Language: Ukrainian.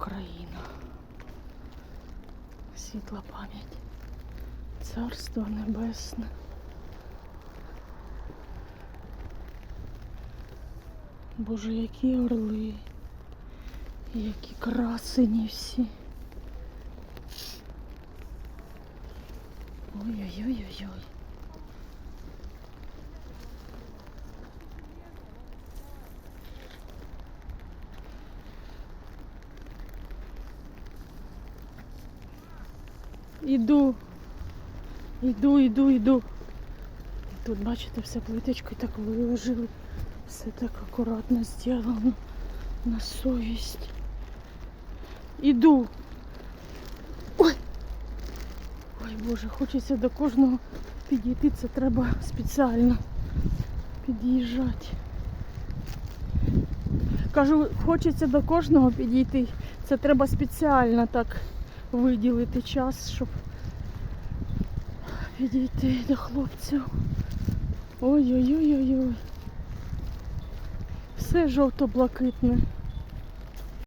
Україна. Світла пам'ять. Царство Небесне. Боже, які орли, які красені всі. Ой-ой-ой-ой-ой. Іду. Іду, іду, іду. Тут, бачите, все плиточкою так виложили. Все так акуратно зроблено. На совість. Іду. Ой. Ой, Боже, хочеться до кожного підійти. Це треба спеціально під'їжджати. Кажу, хочеться до кожного підійти. Це треба спеціально так виділити час, щоб підійти до хлопців. Ой-ой-ой-ой-ой. Все жовто-блакитне.